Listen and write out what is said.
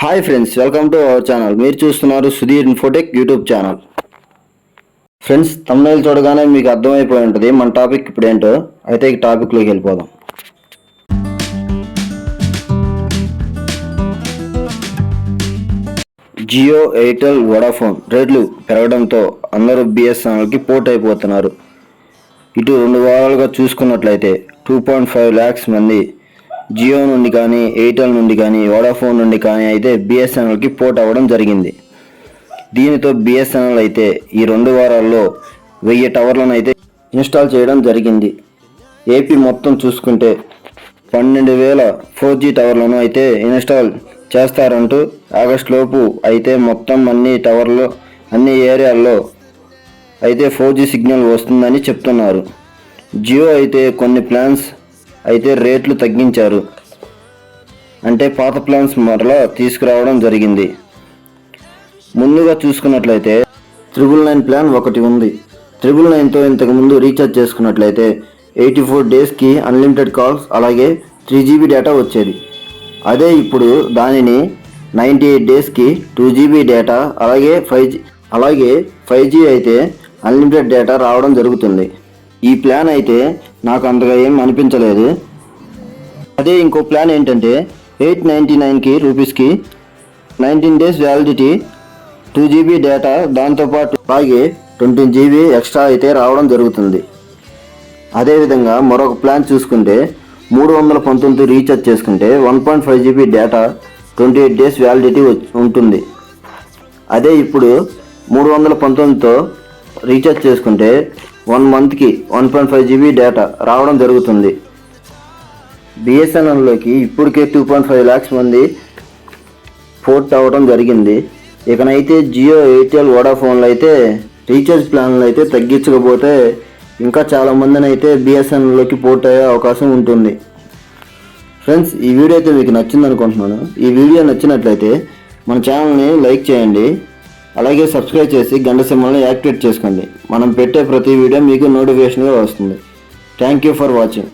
Hi friends welcome to our channel. మీరు చూస్తున్నారు Sudheer Infotech YouTube channel. Friends తమిళ చూడగానే మీకు అర్థమైపోయి ఉంటుంది. మన టాపిక్ ఇప్పుడు ఏంటో అయితే ఈ టాపిక్లోకి వెళ్ళిపోదాం. జియో ఎయిర్టెల్ వడాఫోన్ రేట్లు పెరగడంతో అందరూ బిఎస్ఎన్ఎల్కి పోర్ట్ అయిపోతున్నారు ఇటు రెండు వారాలుగా చూసుకున్నట్లయితే టూ పాయింట్ ఫైవ్ ల్యాక్స్ మంది జియో నుండి కానీ ఎయిర్టెల్ నుండి కానీ వోడాఫోన్ నుండి కానీ అయితే బిఎస్ఎన్ఎల్కి పోర్ట్ అవ్వడం జరిగింది. దీనితో బిఎస్ఎన్ఎల్ అయితే ఈ రెండు వారాల్లో వెయ్యి టవర్లను అయితే ఇన్స్టాల్ చేయడం జరిగింది. ఏపీ మొత్తం చూసుకుంటే పన్నెండు వేల ఫోర్ జీ టవర్లను అయితే ఇన్స్టాల్ చేస్తారంటూ ఆగస్ట్ లోపు అయితే మొత్తం అన్ని టవర్లు అన్ని ఏరియాల్లో అయితే ఫోర్ జీ సిగ్నల్ వస్తుందని చెప్తున్నారు. జియో అయితే కొన్ని ప్లాన్స్ అయితే రేట్లు తగ్గించారు. అంటే పాత ప్లాన్స్ మరలా తీసుకురావడం జరిగింది. ముందుగా చూసుకున్నట్లయితే త్రిబుల్ నైన్ ప్లాన్ ఒకటి ఉంది. త్రిబుల్ నైన్తో ఇంతకుముందు రీఛార్జ్ చేసుకున్నట్లయితే ఎయిటీ ఫోర్ డేస్కి అన్లిమిటెడ్ కాల్స్ అలాగే త్రీ జీబీ డేటా వచ్చేది. అదే ఇప్పుడు దానిని నైంటీ ఎయిట్ డేస్కి టూ జీబీ డేటా అలాగే ఫైవ్ జీ అలాగే ఫైవ్ జీ అయితే అన్లిమిటెడ్ డేటా రావడం జరుగుతుంది. ఈ ప్లాన్ అయితే నాకు అంతగా ఏం అనిపించలేదు. అదే ఇంకో ప్లాన్ ఏంటంటే ఎయిట్ నైంటీ నైన్కి రూపీస్కి nineteen days validity two GB data దాంతోపాటు అలాగే ట్వంటీ జీబీ ఎక్స్ట్రా అయితే రావడం జరుగుతుంది. అదేవిధంగా మరొక ప్లాన్ చూసుకుంటే మూడు వందల పంతొమ్మిది రీఛార్జ్ చేసుకుంటే one point five GB data twenty eight days validity ఉంటుంది. అదే ఇప్పుడు మూడు వందల పంతొమ్మిదితో రీఛార్జ్ చేసుకుంటే వన్ మంత్కి one point five GB data రావడం జరుగుతుంది. బిఎస్ఎన్ఎల్లోకి ఇప్పటికే టూ పాయింట్ ఫైవ్ ల్యాక్స్ మంది పోర్ట్ అవ్వడం జరిగింది. ఇకనైతే జియో ఎయిర్టెల్ వోడాఫోన్లు అయితే రీఛార్జ్ ప్లాన్లు అయితే తగ్గించకపోతే ఇంకా చాలామందిని అయితే బిఎస్ఎన్ఎల్లోకి పోర్ట్ అయ్యే అవకాశం ఉంటుంది. ఫ్రెండ్స్ ఈ వీడియో అయితే మీకు నచ్చింది అనుకుంటున్నాను. ఈ వీడియో నచ్చినట్లయితే మన ఛానల్ని లైక్ చేయండి. అలాగే సబ్స్క్రైబ్ చేసి గంట సింబల్ని యాక్టివేట్ చేసుకోండి. మనం పెట్టే ప్రతి వీడియో మీకు నోటిఫికేషన్గా వస్తుంది. Thank you for watching